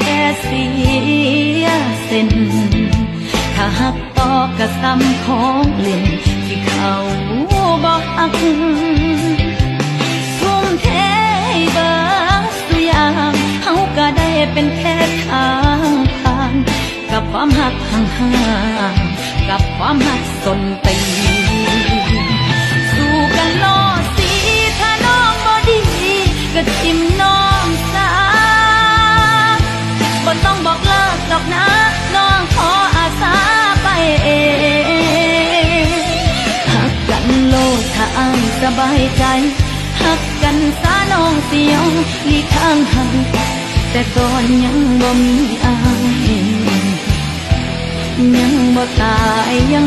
แค่เสียเส้น ถ้าหักต่อกระซ้ำของเล่นที่เขาบอกอักทุ่มเทเบิดสุยางเขาก็ได้เป็นแค่ข้างผ่าน กับความหักห่างๆกับความหักสนตีสู้กันโลดสิถ้าน้องบ่ดีก็ทิมน้อง อกนะน้องขออาสาไปเองหักกันโลดถ้าอายสบายใจหักกันสาน้องเสียวลีกทางหังแต่ก่อนยังบ่มีอายยังบ่ตายยัง